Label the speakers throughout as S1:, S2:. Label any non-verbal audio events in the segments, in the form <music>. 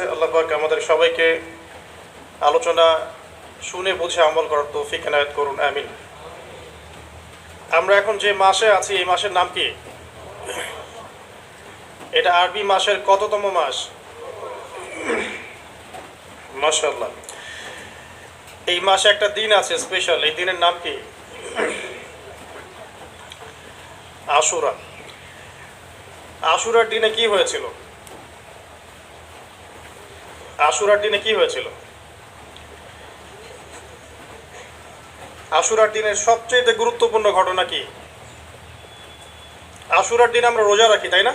S1: আল্লাহ পাক আমাদের সবাইকে আলোচনা শুনে বুঝে আমল করার তৌফিক এনায়ত করুন, আমিন। আমরা এখন যে মাসে আছি, এই মাসের নাম কি? এটা আরবি মাসের কততম মাস? মাশাল্লাহ এই মাসে একটা দিন আছে স্পেশাল এই দিনের নাম কি? আশুরা। আশুরার দিনে কি হয়েছিল? আশুরার দিনে কি হয়েছিল? আশুরার দিনের সবচেয়ে গুরুত্বপূর্ণ ঘটনা কি? আশুরার দিনে আমরা রোজা রাখি, তাই না?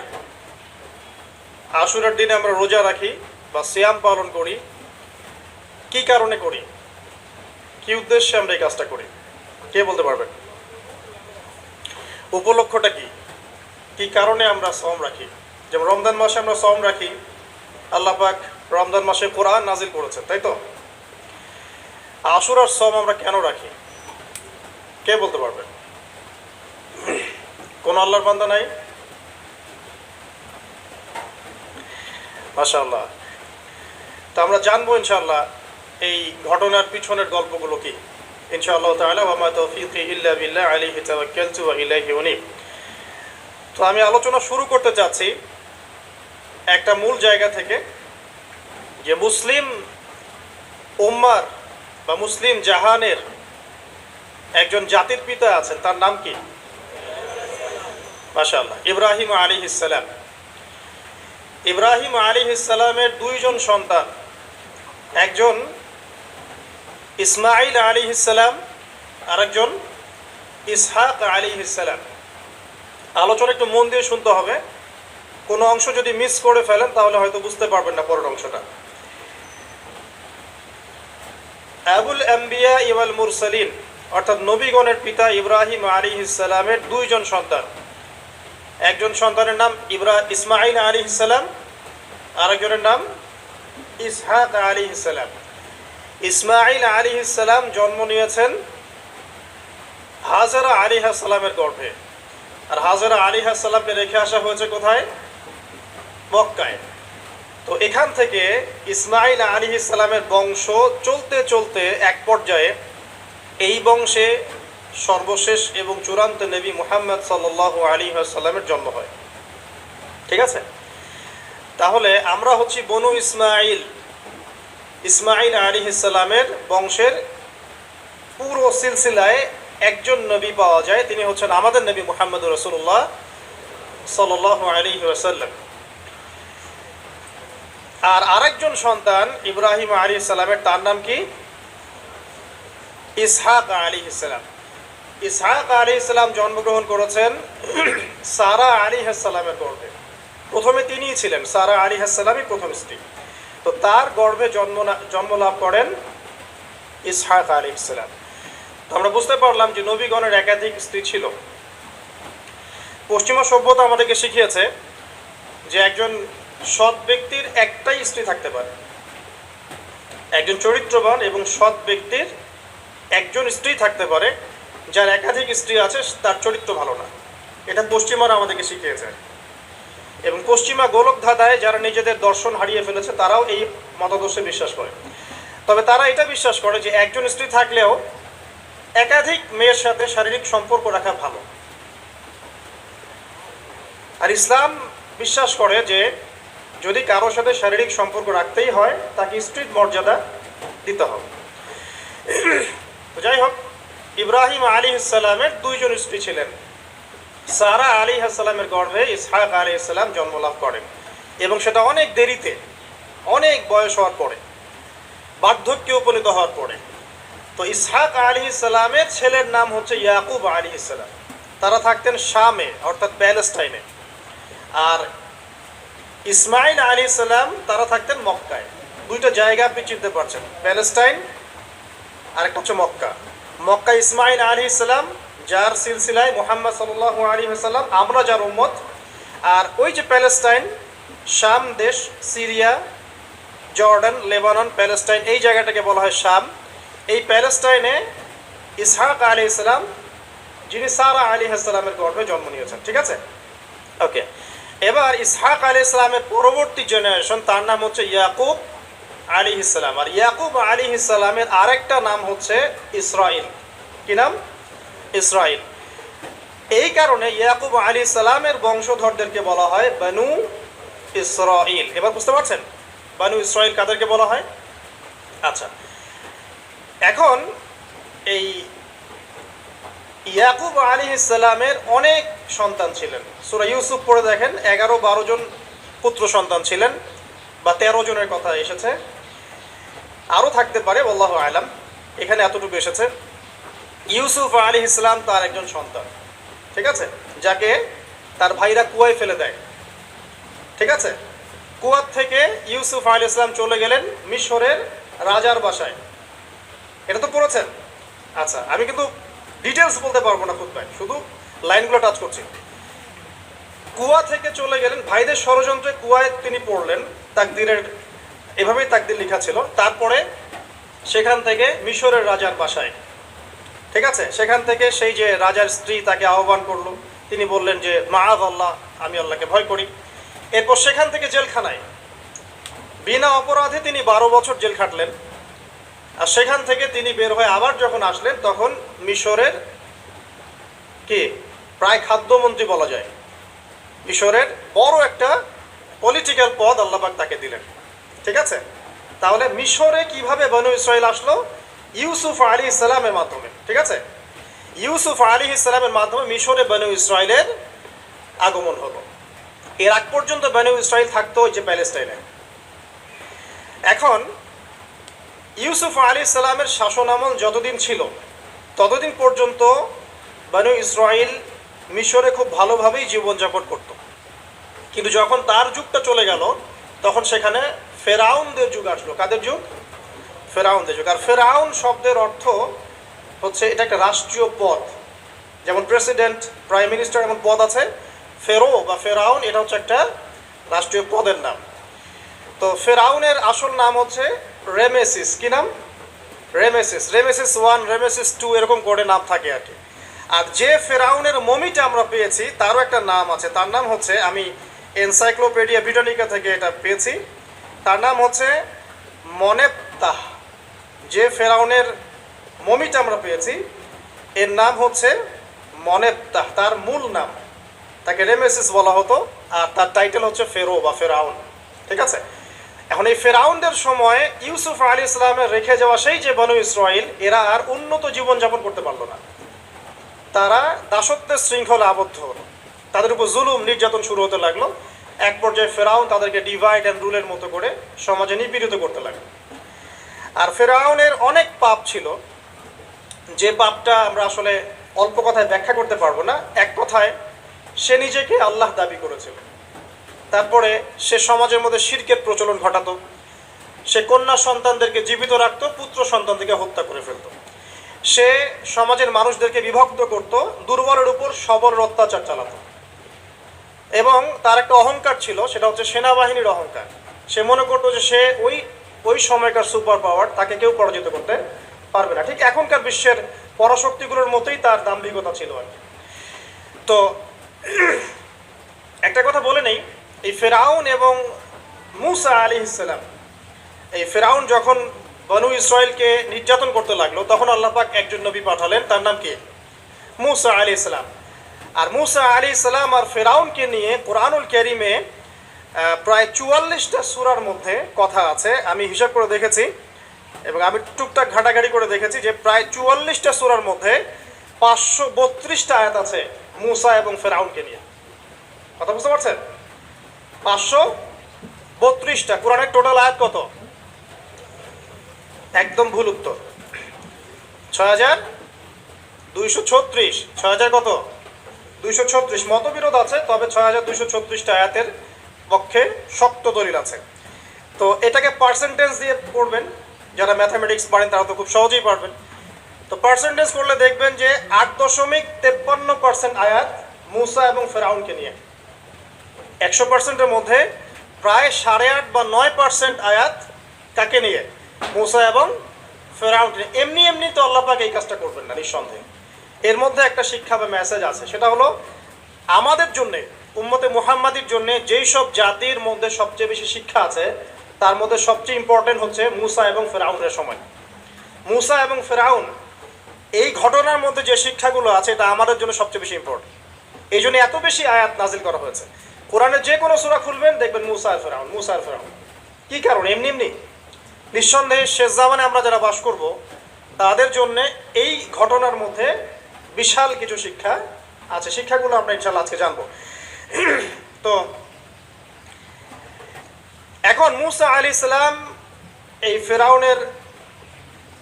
S1: আশুরার দিনে আমরা রোজা রাখি বা সিয়াম পালন করি। কি কারণে করি? কি উদ্দেশ্যে আমরা এই কাজটা করি? কে বলতে পারবেন উপলক্ষটা কি? কি কারণে আমরা শ্রম রাখি? যেমন রমজান মাসে আমরা শ্রম রাখি, আল্লাহ পাক রমজান মাসে কোরআন নাজিল করেছেন, তাই তো? আশুরার শ্রম আমরা কেন রাখি? কে বলতে পারবে? কোন আল্লাহর বান্দা নাই? মাশাআল্লাহ। তা আমরা জানব ইনশাআল্লাহ এই ঘটনার পিছনের গল্পগুলো কি। ইনশাআল্লাহ তো আমি আলোচনা শুরু করতে চাচ্ছি একটা মূল জায়গা থেকে যে মুসলিম উম্মার বা মুসলিম জাহানের একজন জাতির পিতা আছেন, তার নাম কি? মাশাআল্লাহ। ইব্রাহিম আলী ইসালাম ইব্রাহিম আলী ইসালামের দুইজন সন্তান। একজন ইসমাইল আলী ইসালাম আরেকজন ইসহাক আলী ইসালাম আলোচনা একটু মন দিয়ে শুনতে হবে। কোনো অংশ যদি মিস করে ফেলেন, তাহলে হয়তো বুঝতে পারবেন না পরের অংশটা। আবুল আম্বিয়া ইওয়াল মুরসালিন, অর্থাৎ নবীগণের পিতা ইব্রাহিম আলী ইসালামের দুইজন সন্তান। একজন সন্তানের নাম ইব্রা ইসমাইল আলী ইসালাম আরেকজনের নাম ইসহাক আলী ইসালাম ইসমাইল আলী ইসালাম জন্ম নিয়েছেন হাজারা আলী সালামের গর্ভে। আর হাজারা আলী সালামকে রেখে আসা হয়েছে কোথায়? মক্কায়। তো এখান থেকে ইসমাইল আলী ইসলামের বংশ চলতে চলতে এক পর্যায়ে এই বংশে সর্বশেষ এবং চূড়ান্ত নবী মুহাম্মদ সাল আলী সাল্লামের জন্ম হয়। ঠিক আছে? তাহলে আমরা হচ্ছি বনু ইসমাইল ইসমাইল আলী ইসলামের বংশের পুরো সিলসিলায় একজন নবী পাওয়া যায়। তিনি হচ্ছেন আমাদের নবী মুহাম্মদ রসুল্লাহ সাল আলী ওয়াসাল্লাম। আর আরেকজন সন্তান ইব্রাহিম আলী ইসলামের তার নাম কি? ইসহাক আলী ইসলাম ইসহাক আলী ইসলাম জন্মগ্রহণ করেছেন <clears throat> সারা আলী হাসালামের গর্ভে। প্রথমে তিনিই ছিলেন, সারা আলী হাসালামই প্রথম স্ত্রী। তো তার গর্ভে জন্ম জন্ম লাভ করেন ইসহাক আলী ইসলাম তো আমরা বুঝতে পারলাম যে নবীগণের একাধিক স্ত্রী ছিল। পশ্চিমা সভ্যতা আমাদেরকে শিখিয়েছে যে একজন সৎ ব্যক্তির একটাই স্ত্রী থাকতে পারে। একজন চরিত্রবান এবং সৎ ব্যক্তির একজন স্ত্রী থাকতে পারে, যার একাধিক স্ত্রী আছে, তার চরিত্র ভালো না। এটা পশ্চিমারা আমাদেরকে শিখিয়েছে। এবং পশ্চিমা গোলক ধাঁধায় যারা নিজেদের দর্শন হারিয়ে ফেলেছে, তারাও এই মতাদর্শে বিশ্বাস করে। তবে তারা এটা বিশ্বাস করে যে একজন স্ত্রী থাকলেও একাধিক মেয়ের সাথে শারীরিক সম্পর্ক রাখা ভালো। আর ইসলাম বিশ্বাস করে যে যদি কারোর সাথে শারীরিক সম্পর্ক রাখতেই হয়, তাকে স্ত্রীর মর্যাদা দিতে হবে। যাই হোক, ইব্রাহিম আলী ইসালামের দুইজন স্ত্রী ছিলেন। সারা আলী হাসালামের গর্ভে ইসহাক আলী ইসলাম জন্মলাভ করেন এবং সেটা অনেক দেরিতে, অনেক বয়স হওয়ার পরে, বার্ধক্যে উপনীত হওয়ার পরে। তো ইসহাক আলী ইসলামের ছেলের নাম হচ্ছে ইয়াকুব আলী ইসলাম তারা থাকতেন শামে, অর্থাৎ প্যালেস্টাইনে। আর ইসমাইল আলী সাল্লাম তারা থাকতেন মক্কায়। দুইটা জায়গা আপনি চিনতে পারছেন। প্যালেস্টাইন আর একটা হচ্ছে মক্কা। মক্কা ইসমাইল আলী ইসলাম যার সিলসিলায় মোহাম্মদ সাল্লাহ আলী সাল্লাম আমরা যার উম্মত। আর ওই যে প্যালেস্টাইন, শাম দেশ, সিরিয়া, জর্ডান, লেবানন, প্যালেস্টাইন, এই জায়গাটাকে বলা হয় শাম। এই প্যালেস্টাইনে ইসহাক আলী ইসলাম যিনি সারা আলী সাল্লামের গর্ভে জন্ম নিয়েছেন, ঠিক আছে? ওকে। এবার ইসহাক আলী ইসলামের পরবর্তী জেনারেশন তার নাম হচ্ছে ইয়াকুব আলী ইসলাম আর ইয়াকুব আলী ইসলামের আরেকটা নাম হচ্ছে ইসরাইল। কি নাম? ইসরাইল। এই কারণে ইয়াকুব আলী ইসলামের বংশধরদেরকে বলা হয় বানু ইসরাইল। এবার বুঝতে পারছেন? বানু ইসরাইল কাদেরকে বলা হয়? আচ্ছা। এখন এই ইয়াকুব আলী ইসলামের অনেক সন্তান ছিলেন। সুরা ইউসুফ পড়ে দেখেন, এগারো বারো জন পুত্র সন্তান ছিলেন বা তেরো জনের কথা এসেছে। আরও থাকতে পারে, আল্লাহ আলাম, এখানে এতটুকু এসেছে। ইউসুফ আলী ইসলাম তার একজন সন্তান, ঠিক আছে? যাকে তার ভাইরা কুয়ায় ফেলে দেয়। ঠিক আছে? কুয়ার থেকে ইউসুফ আলী ইসলাম চলে গেলেন মিশরের রাজার বাসায়। এটা তো পড়েছেন? আচ্ছা আমি কিন্তু ডিটেলস বলতে পারব না ভাই শুধু লাইনগুলো টাচ করছি। কুয়া থেকে চলে গেলেন, ভাইদের ষড়যন্ত্রে কুয়ায় তিনি পড়লেন, তাকদিরের, এভাবেই তাকদির লেখা ছিল। তারপরে সেখান থেকে মিশরের রাজার বাসায়। ঠিক আছে? সেখান থেকে সেই যে রাজার স্ত্রী তাকে আহ্বান করল, তিনি বললেন যে মাআদ আল্লাহ, আমি আল্লাহকে ভয় করি। এরপর সেখান থেকে জেলখানায়। বিনা অপরাধে তিনি বারো বছর জেল খাটলেন। আর সেখান থেকে তিনি বের হয়ে আবার যখন আসলেন, তখন মিশরের কি? প্রায় খাদ্যমন্ত্রী বলা যায়। মিশরের বড় একটা পলিটিক্যাল পদ আল্লাহবাক তাকে দিলেন। ঠিক আছে? তাহলে মিশরে কীভাবে বনু ইসরায়েল আসলো? ইউসুফ আলী ইসলামের মাধ্যমে। ঠিক আছে? ইউসুফ আলী ইসলামের মাধ্যমে মিশরে বনু ইসরায়েলের আগমন হলো। এর আগ পর্যন্ত বনু ইসরায়েল থাকতো যে প্যালেস্টাইনে। এখন ইউসুফ আলী ইসলামের শাসনামল যতদিন ছিল, ততদিন পর্যন্ত বানু ইসরায়েল মিশরে খুব ভালোভাবেই জীবনযাপন করত। কিন্তু যখন তার যুগটা চলে গেল, তখন সেখানে ফেরাউনদের যুগ আসলো। কাদের যুগ? ফেরাউনদের যুগ। আর ফেরাউন শব্দের অর্থ হচ্ছে, এটা একটা রাষ্ট্রীয় পদ যেমন প্রেসিডেন্ট, প্রাইম মিনিস্টার এমন পদ আছে, ফেরো বা ফেরাউন, এটা হচ্ছে একটা রাষ্ট্রীয় পদের নাম। তো ফেরাউনের আসল নাম হচ্ছে রেমেসিস কি নাম? Ramesses Ramesses one Ramesses two এরকম করে নাম থাকে আর কি। আর যে ফেরাউনের মমিটা আমরা পেয়েছি, তারও একটা নাম আছে। তার নাম হচ্ছে, আমি এনসাইক্লোপিডিয়া ব্রিটানিকা থেকে এটা পেয়েছি। তার নাম হচ্ছে মনেপ্তাহ যে ফেরাউনের মমিটা আমরা পেয়েছি, এর নাম হচ্ছে মনেপ্তাহ তার মূল নাম। তাকে রেমেসিস বলা হতো, আর তার টাইটেল হচ্ছে ফেরো বা ফেরাউন। ঠিক আছে? এখন এই ফেরাউনদের সময় ইউসুফ আলী ইসলামের রেখে যাওয়া সেই যে বনু ইসরায়েল এরা আর উন্নত জীবনযাপন করতে পারল না। তারা দাসত্বের শৃঙ্খলা আবদ্ধ। হলো তাদের উপর জুলুম, নির্যাতন শুরু হতে লাগল। এক পর্যায়ে ফেরাউন তাদেরকে ডিভাইড অ্যান্ড রুলের মতো করে সমাজে নিপীড়িত করতে লাগল। আর ফেরাউনের অনেক পাপ ছিল। যে পাপটা আমরা আসলে অল্প কথায় ব্যাখ্যা করতে পারব না। এক কথায়, সে নিজেকে আল্লাহ দাবি করেছিল। তারপরে সে সমাজের মধ্যে শিরকের প্রচলন ঘটাতো। সে কন্যা সন্তানদেরকে জীবিত রাখত, পুত্র সন্তানদেরকে হত্যা করে ফেলতো। সে সমাজের মানুষদেরকে বিভক্ত করত, দুর্বলের উপর সবলের অত্যাচার চালাতো। এবং তার একটা অহংকার ছিল, সেটা হচ্ছে সেনাবাহিনীর অহংকার। সে মনে করতো যে সে ওই ওই সময়কার সুপার পাওয়ার, তাকে কেউ পরাজিত করতে পারবে না। ঠিক এখনকার বিশ্বের পরাশক্তিগুলোর মতোই তার দাম্ভিকতা ছিল আর কি। তো, একটা কথা বলে নেই এই ফেরাউন এবং মুসা আলী ইসলাম এই ফেরাউন যখন বনু ইসরায়েলকে নির্যাতন করতে লাগল তখন আল্লাহ পাক একজন নবী পাঠালেন তার নাম কে? মুসা আলী ইসলাম আর মুসা আলী ইসলাম আর ফেরাউনকে নিয়ে কোরআনুল ক্যারিমে আহ, প্রায় চুয়াল্লিশটা সুরার মধ্যে কথা আছে আমি হিসাব করে দেখেছি এবং আমি টুকটাক ঘাটাঘাটি করে দেখেছি যে প্রায় চুয়াল্লিশটা সুরার মধ্যে পাঁচশো বত্রিশটা আয়াত আছে মুসা এবং ফেরাউনকে নিয়ে। কথা বুঝতে পারছেন? পাঁচশো বত্রিশটা। কোরআনের টোটাল আয়াত কত? একদম ভুল উত্তর। ছয় হাজার দুইশো ছত্রিশ। ছয় হাজার কত? দুইশো ছত্রিশ। মতবিরোধ আছে, তবে ছয় হাজার দুইশো ছত্রিশটা আয়াতের পক্ষে শক্ত দলিল আছে। তো এটাকে পার্সেন্টেজ দিয়ে পড়বেন। যারা ম্যাথামেটিক্স পারেন, তারা তো খুব সহজেই পারবেন। তো পার্সেন্টেজ করলে দেখবেন যে আট দশমিক তেপ্পান্ন পার্সেন্ট আয়াত মুসা এবং ফেরাউনকে নিয়ে। একশো পার্সেন্টের মধ্যে প্রায় সাড়ে আট বা নয় পার্সেন্ট আয়াত কাকে নিয়ে মুসা এবং ফেরাউন এমনি এমনি তো আল্লাপাক এই কাজটা করবেন না, নিঃসন্দেহে। এর মধ্যে একটা শিক্ষা বা মেসেজ আছে, সেটা হলো আমাদের জন্যে, উম্মতে মুহাম্মাদির জন্য যেই সব জাতির মধ্যে সবচেয়ে বেশি শিক্ষা আছে, তার মধ্যে সবচেয়ে ইম্পর্টেন্ট হচ্ছে মুসা এবং ফেরাউনের সময়। মুসা এবং ফেরাউন, এই ঘটনার মধ্যে যে শিক্ষাগুলো আছে, এটা আমাদের জন্য সবচেয়ে বেশি ইম্পর্টেন্ট এই জন্য এত বেশি আয়াত নাজিল করা হয়েছে। কোরআনের যে কোনো সূরা খুলবেন, দেখবেন মুসা আর ফেরাউন, মুসা আর ফেরাউন। কি কারণ? এমনি এমনি। নিঃসন্দেহে শেষ জামানে আমরা যারা বাস করব, তাদের জন্য এই ঘটনার মধ্যে বিশাল কিছু শিক্ষা আছে। শিক্ষাগুলো আমরা ইনশাল্লাহ আজকে জানব। তো, এখন মুসা আলী ইসলাম এই ফেরাউনের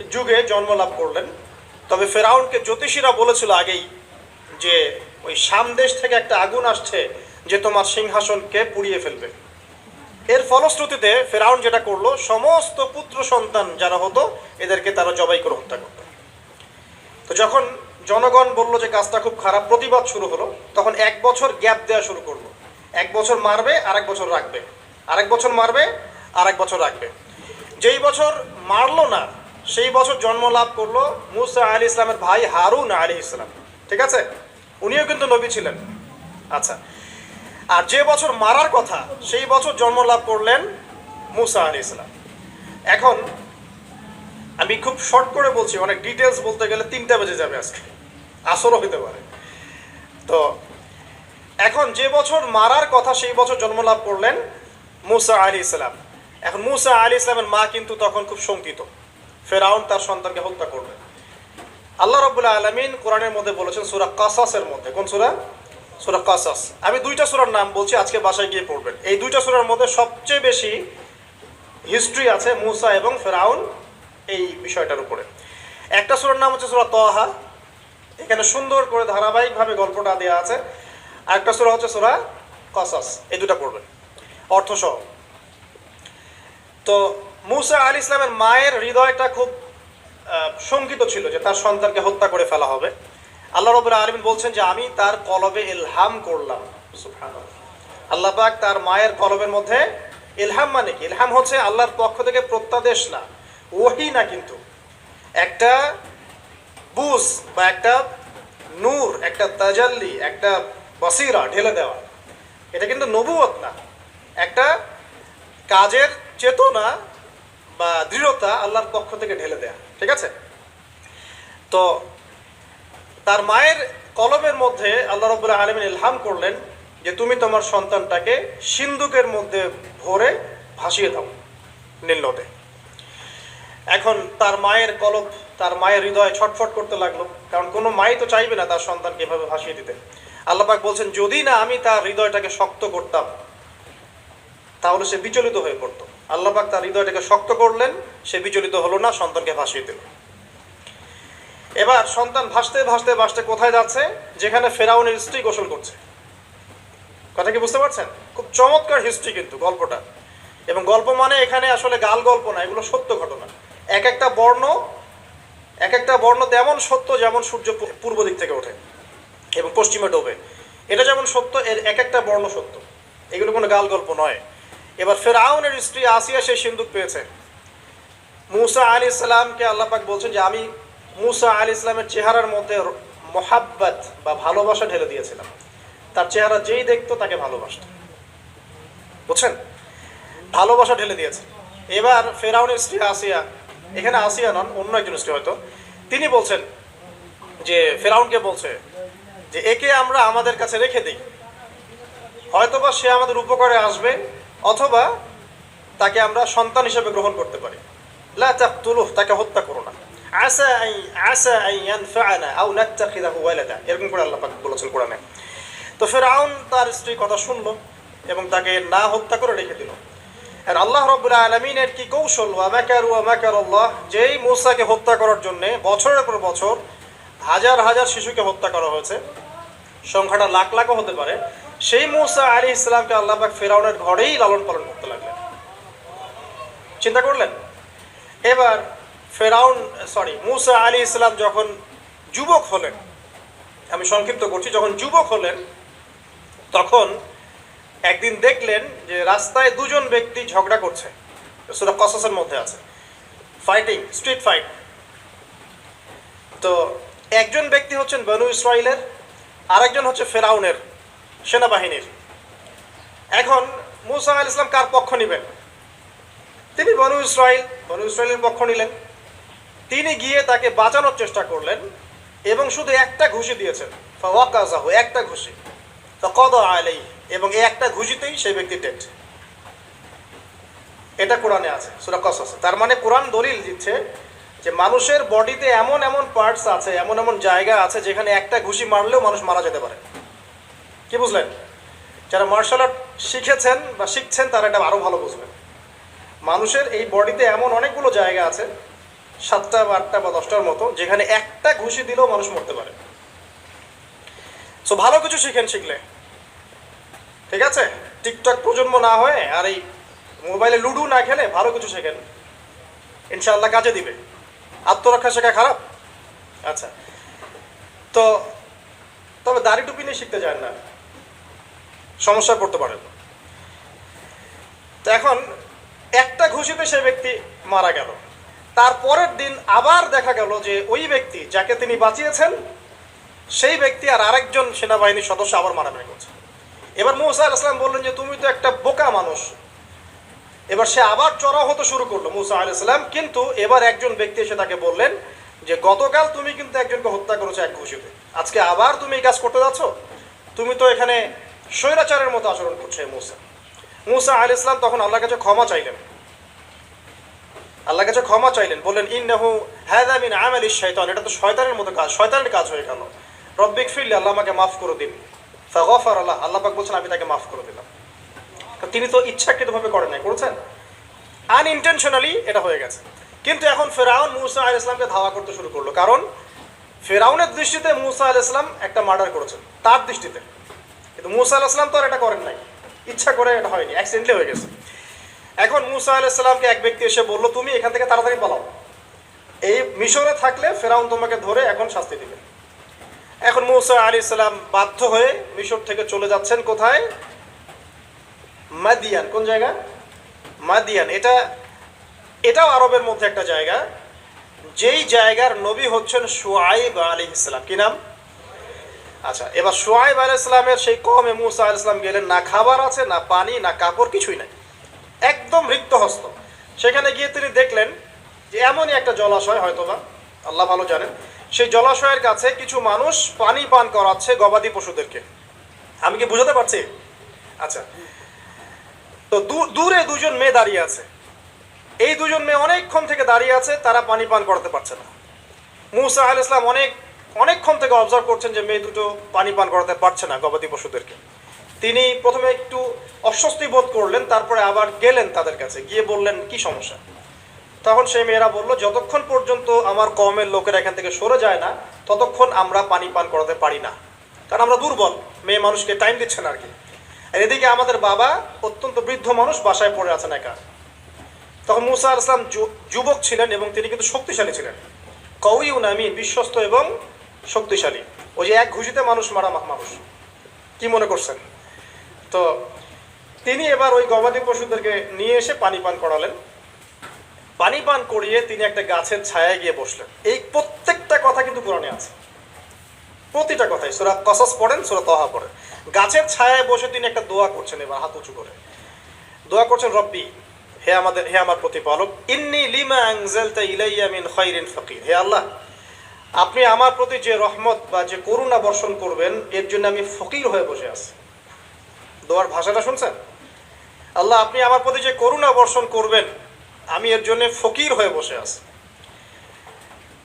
S1: যুগে জন্ম লাভ করলেন। তবে ফেরাউনকে জ্যোতিষীরা বলেছিল আগেই যে ওই সামদেশ থেকে একটা আগুন আসছে যে তোমার সিংহাসনকে পুড়িয়ে ফেলবে। এর ফলশ্রুতিতে ফেরাউন যেটা করল, সমস্ত পুত্র সন্তান যারা হতো, এদেরকে তারা জবাই করে হত্যা করতো। তো যখন জনগণ বলল যে কাজটা খুব খারাপ, প্রতিবাদ শুরু হলো, তখন এক বছর গ্যাপ দেওয়া শুরু করল। এক বছর মারবে আর এক বছর রাখবে। আরেক বছর মারবে আর এক বছর রাখবে। যেই বছর মারলো না, সেই বছর জন্ম লাভ করল মুসা আলী ইসলামের ভাই হারুন আলী ইসলাম। ঠিক আছে? উনিও কিন্তু নবী ছিলেন। আচ্ছা আর যে বছর মারার কথা, সেই বছর জন্ম লাভ করলেন মুসা আলী ইসলাম এখন, আমি খুব শর্ট করে বলছি, অনেক ডিটেলস বলতে গেলে তিনটা বেজে যাবে আজকে। আসরও হতে পারে। তো, এখন যে বছর মারার কথা, সেই বছর জন্ম লাভ করলেন মুসা আলী ইসলাম এখন মুসা আলী ইসলামের মা কিন্তু তখন খুব শঙ্কিত। ফেরাউন তার সন্তানকে হত্যা করবেন আল্লাহ রবুল্লাহ আলমিন কোরআনের মধ্যে বলেছেন সুরা কাসাসের মধ্যে। কোন সুরা? সুরা কাসাস। আমি দুইটা সুরার নাম বলছি, আজকে বাসায় গিয়ে পড়বেন। এই দুইটা সুরার মধ্যে সবচেয়ে বেশি হিস্ট্রি আছে মুসা এবং ফেরাউন এই বিষয়টার উপরে। একটা সুরার নাম হচ্ছে সুরা তহা। এখানে সুন্দর করে ধারাবাহিকভাবে গল্পটা দেওয়া আছে। আর একটা সুরা হচ্ছে সুরা কসাস। এই দুটা পড়বেন। অর্থসহ। তো মুসা আল ইসলামের মায়ের হৃদয়টা খুব শঙ্কিত ছিল যে তার সন্তানকে হত্যা করে ফেলা হবে। আল্লাহ রবুল্লাহ আলমিন বলছেন যে আমি তার কলবে এলহাম করলাম। আল্লাহ পাক তার মায়ের কলবের মধ্যে এলহাম মানে কি? এলহাম হচ্ছে আল্লাহর পক্ষ থেকে প্রত্যাদেশ না, ওহি না কিন্তু। একটা বুঝ বা একটা নূর, একটা তাজাল্লি, একটা বসিরা ঢেলে দেওয়া, এটা কিন্তু নবুয়ত না। একটা কাজের চেতনা বা দৃঢ়তা আল্লাহর পক্ষ থেকে ঢেলে দেয়া, ঠিক আছে? তো তার মায়ের কলমের মধ্যে আল্লাহ রবুল্লাহ আলমিন ইলহাম করলেন যে, তুমি তোমার সন্তানটাকে সিন্ধুকের মধ্যে ভরে ভাসিয়ে দাও নীল নদে এখন তার মায়ের কলব, তার মায়ের হৃদয় ছটফট করতে লাগল, কারণ কোনো মাই তো চাইবে না তার সন্তানকে এভাবে ভাসিয়ে দিতে। আল্লাপাক বলছেন, যদি না আমি তার হৃদয়টাকে শক্ত করতাম, তাহলে সে বিচলিত হয়ে পড়তো। আল্লাপাক তার হৃদয়টাকে শক্ত করলেন, সে বিচলিত হলো না, সন্তানকে ভাসিয়ে দিল। এবার সন্তান ভাসতে ভাসতে ভাসতে কোথায় যাচ্ছে? যেখানে ফেরাউনের স্ত্রী গোসল করছে। কথা কি বুঝতে পারছেন? খুব চমৎকার হিস্ট্রি কিন্তু গল্পটা। এবং গল্প মানে এখানে আসলে গাল গল্প না, এগুলো সত্য ঘটনা। এক একটা বর্ণ, এক একটা বর্ণ তেমন সত্য যেমন সূর্য পূর্ব দিক থেকে ওঠে এবং পশ্চিমে ডোবে। এটা যেমন সত্য, এর এক একটা বর্ণ সত্য। এগুলো কোনো গাল গল্প নয়। এবার ফেরাউনের স্ত্রী আসিয়া সেই সিন্দুক পেয়েছে। মুসা আলী ইসলামকে আল্লাপাক বলছেন যে, আমি মুসা আলী ইসলামের চেহারার মধ্যে মহাব্বাত বা ভালোবাসা ঢেলে দিয়েছিলাম। তার চেহারা যেই দেখতো তাকে ভালোবাসত। বুঝছেন? ভালোবাসা ঢেলে দিয়েছে। এবার ফেরাউনের স্ত্রী আসিয়া, এখানে আসিয়া নন, অন্য একজন স্ত্রী হয়তো, তিনি বলছেন যে, ফেরাউনকে বলছে যে, একে আমরা আমাদের কাছে রেখে দিই। হয়তোবা সে আমাদের উপকারে আসবে অথবা তাকে আমরা সন্তান হিসেবে গ্রহণ করতে পারি। তাকে হত্যা করো না। এরকম করে বলেছেন কোরআনে। তো তার স্ত্রীর কথা শুনলো এবং তাকে না হত্যা করে রেখে দিল। আর আল্লাহ রব্বুল আলমিনের কি কৌশল? আল্লাহ যেই মুসাকে হত্যা করার জন্য বছরের পর বছর হাজার হাজার শিশুকে হত্যা করা হয়েছে। সংখ্যাটা লাখ লাখও হতে পারে। সেই মুসা আলী ইসলামকে আল্লাহ পাক ফেরাউনের ঘরেই লালন পালন করতে লাগলেন। চিন্তা করলেন? এবার ফেরাউন সরি মুসা আলী ইসলাম যখন যুবক হলেন, আমি সংক্ষিপ্ত করছি, যখন যুবক হলেন, তখন একদিন দেখলেন যে রাস্তায় দুজন ব্যক্তি ঝগড়া করছে। সুরা কসাসের মধ্যে আছে। ফাইটিং স্ট্রিট ফাইট তো একজন ব্যক্তি হচ্ছেন বনু ইসরায়েলের আরেকজন হচ্ছে ফেরাউনের। সেনাবাহিনীর। এখন মুসা আল ইসলাম কার পক্ষ নেবেন? তিনি বনু ইসরায়েল বনু ইসরায়েলের পক্ষ নিলেন। তিনি গিয়ে তাকে বাঁচানোর চেষ্টা করলেন এবং শুধু একটা ঘুষি দিয়েছেন। ফাওয়াকাজাহু, একটা ঘুষি। কদ আলাই এবং এই একটা ঘুষিতেই সেই ব্যক্তি ডেট এটা কোরআনে আছে, সুরা কসসে তার মানে কোরআন দলিল দিচ্ছে যে মানুষের বডিতে এমন এমন পার্টস আছে, এমন এমন জায়গা আছে যেখানে একটা ঘুষি মারলেও মানুষ মারা যেতে পারে। কি বুঝলেন? যারা মার্শাল আর্ট শিখেছেন বা শিখছেন, তারা এটা আরও ভালো বুঝবেন। মানুষের এই বডিতে এমন অনেকগুলো জায়গা আছে, সাতটা বা আটটা বা দশটার মতো, যেখানে একটা ঘুষি দিলেও মানুষ মরতে পারে। সো ভালো কিছু শিখেন শিখলে। ঠিক আছে? টিকটক প্রজন্ম না হয়ে আর এই মোবাইলে লুডু না খেলে ভালো কিছু শেখেন। ইনশাআল্লাহ কাজে দিবে। আত্মরক্ষা শেখা খারাপ? আচ্ছা। তো, তবে দাড়ি টুপি নিয়ে শিখতে চান না। সমস্যায় পড়তে পারেন তো এখন একটা ঘুষিতে সে ব্যক্তি মারা গেল। তারপরের দিন আবার দেখা গেল যে ওই ব্যক্তি যাকে তিনি বাঁচিয়েছেন, সেই ব্যক্তি আর আরেকজন সেনাবাহিনীর সদস্য আবার মারামারি করছে। এবার মুসা আল ইসলাম বললেন যে, তুমি তো একটা বোকা মানুষ। এবার সে আবার চড়াও হতে শুরু করল মুসা আল কিন্তু এবার একজন ব্যক্তি এসে তাকে বললেন যে, গতকাল তুমি কিন্তু একজনকে হত্যা করেছ এক ঘুষিতে। আজকে আবার তুমি এই কাজ করতে যাচ্ছ? তুমি তো এখানে স্বৈরাচারের মতো আচরণ করছে মুসা। মুসা আল ইসলাম তখন আল্লাহর কাছে ক্ষমা চাইলেন। আল্লাহর কাছে ক্ষমা চাইলেন, বললেন, ইন্নাহু হ্যাদা মিন শয়তান এটা তো শয়তানের মতো কাজ, শয়তানের কাজ হয়ে গেল। রব্বিক ফিরলে আল্লাহ আমাকে মাফ করে দিন। ফাগফার আল্লাহ আল্লাহ পাক বলছেন, আমি তাকে মাফ করে দিলাম। তিনি তো ইচ্ছাকৃতভাবে করেন নাই, করেছেন? আনইনটেনশনালি এটা হয়ে গেছে। কিন্তু এখন ফেরাউন মুসা আল ইসলামকে ধাওয়া করতে শুরু করল। কারণ, ফেরাউনের দৃষ্টিতে মুসা আল ইসলাম একটা মার্ডার করেছেন, তার দৃষ্টিতে। কিন্তু মুসা আল ইসলাম তো আর এটা করেন নাই। ইচ্ছা করে এটা হয়নি অ্যাক্সিডেন্টলি হয়ে গেছে। এখন মুসা আল ইসলামকে এক ব্যক্তি এসে বলল, তুমি এখান থেকে তাড়াতাড়ি পালাও। এই মিশরে থাকলে ফেরাউন তোমাকে ধরে এখন শাস্তি দিবে। এখন মুসা আলী ইসলাম বাধ্য হয়ে মিশর থেকে চলে যাচ্ছেন কোথায়? মাদিয়ান, কোন জায়গা? মাদিয়ান। এটা, এটাও আরবের মধ্যে একটা জায়গা। যেই জায়গার নবী হচ্ছেন সোয়াইব আলী ইসলাম কি নাম? আচ্ছা এবার সোয়াইব আলী ইসলামের সেই কমে মুসা আল ইসলাম গেলেন, না খাবার আছে, না পানি, না কাপড়, কিছুই নাই। একদম রিক্ত হস্ত সেখানে গিয়ে তিনি দেখলেন যে এমনই একটা জলাশয় হয়তোবা, আল্লাহ ভালো জানেন, সেই জলাশয়ের কাছে কিছু মানুষ পানি পান করাচ্ছে গবাদি পশুদেরকে। আমি কি বুঝাতে পারছি? আচ্ছা তো দূরে দুজন মেয়ে দাঁড়িয়ে আছে। এই দুজন মেয়ে অনেকক্ষণ থেকে দাঁড়িয়ে আছে, তারা পানি পান করতে পারছে না। মুসা আল ইসলাম অনেক অনেকক্ষণ থেকে অবজার্ভ করছেন যে মেয়ে দুটো পানি পান করাতে পারছে না গবাদি পশুদেরকে। তিনি প্রথমে একটু অস্বস্তি বোধ করলেন, তারপরে আবার গেলেন তাদের কাছে, গিয়ে বললেন, কি সমস্যা? তখন সেই মেয়েরা বলল, যতক্ষণ পর্যন্ত আমার কমের লোকেরা এখান থেকে সরে যায় না, ততক্ষণ আমরা পানি পান করাতে পারি না। কারণ আমরা দুর্বল, মেয়ে মানুষকে টাইম দিচ্ছে না আর কি আর এদিকে আমাদের বাবা অত্যন্ত বৃদ্ধ মানুষ, বাসায় পড়ে আছেন একা। তখন মুসা আল ইসলাম যুবক ছিলেন এবং তিনি কিন্তু শক্তিশালী ছিলেন। কউই উনামিন বিশ্বস্ত এবং শক্তিশালী। ওই যে এক ঘুষিতে মানুষ, মারা মানুষ। কি মনে করছেন? তো তিনি এবার ওই গবাদি পশুদেরকে নিয়ে এসে পানি পান করালেন। পানি পান করিয়ে তিনি একটা গাছের ছায়ায় গিয়ে বসলেন। এই প্রত্যেকটা কথা কিন্তু কোরআনে আছে। প্রতিটা কথাই। সোরা কসাস পড়েন, সুরা তহা পড়েন। গাছের ছায়ায় বসে তিনি একটা দোয়া করছেন এবার, হাত উঁচু করে। দোয়া করছেন, রব্বি, হে আমাদের, হে আমার প্রতিপালক, ইন্নি লিমা ইলাইয়া মিন খাইরিন ফাকির। হে আল্লাহ আপনি আমার প্রতি যে রহমত বা যে করুণা বর্ষণ করবেন, এর জন্য আমি ফকির হয়ে বসে আছি। দোয়ার ভাষাটা শুনছেন? আল্লাহ, আপনি আমার প্রতি যে করুণা বর্ষণ করবেন, আমি এর জন্য ফকির হয়ে বসে আছি।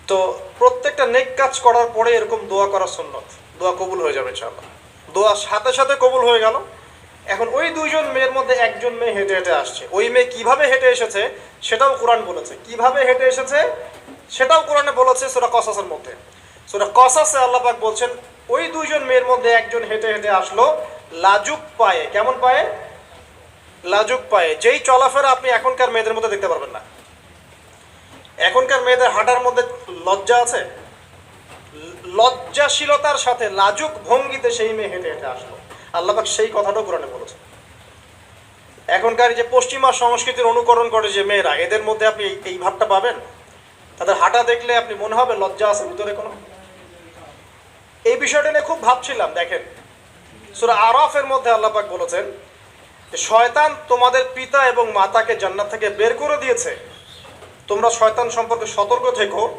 S1: তো প্রত্যেকটা নেক কাজ করার পরে এরকম দোয়া করা সুন্নত। দোয়া কবুল হয়ে যাবে, ইনশাআল্লাহ। দোয়া সাথে সাথে কবুল হয়ে গেল। এখন ওই দুইজন মেয়ের মধ্যে একজন মেয়ে হেঁটে হেঁটে আসছে। ওই মেয়ে কীভাবে হেঁটে এসেছে সেটাও কোরআন বলেছে। কীভাবে হেঁটে এসেছে সেটাও কোরআনে বলেছে সেটা কসাসের মধ্যে। সেটা কসাসে আল্লাহ পাক বলছেন, ওই দুইজন মেয়ের মধ্যে একজন হেঁটে হেঁটে আসলো লাজুক পায়ে। কেমন পায়ে? লাজুক পায়ে। যেই চলাফেরা আপনি এখনকার মেয়েদের মধ্যে দেখতে পারবেন না। এখনকার মেয়েদের হাঁটার মধ্যে লজ্জা আছে? লজ্জাশীলতার সাথে লাজুক ভঙ্গিতে সেই মেয়ে হেঁটে হেঁটে আসলো। আল্লাহবাক সেই কথাটাও কোরআনে বলেছে এখনকার যে পশ্চিমা সংস্কৃতির অনুকরণ করে যে মেয়েরা, এদের মধ্যে আপনি এই- ভাবটা পাবেন? তাদের হাঁটা দেখলে আপনি মনে হবে লজ্জা আছে ভিতরে কোনো? এই বিষয়টা নিয়ে খুব ভাবছিলাম, দেখেন। সুরা আরফের মধ্যে আল্লাপাক বলেছেন যে, শয়তান তোমাদের পিতা এবং মাতাকে জান্নাত থেকে বের করে দিয়েছে। তোমরা শয়তান সম্পর্কে সতর্ক থেকো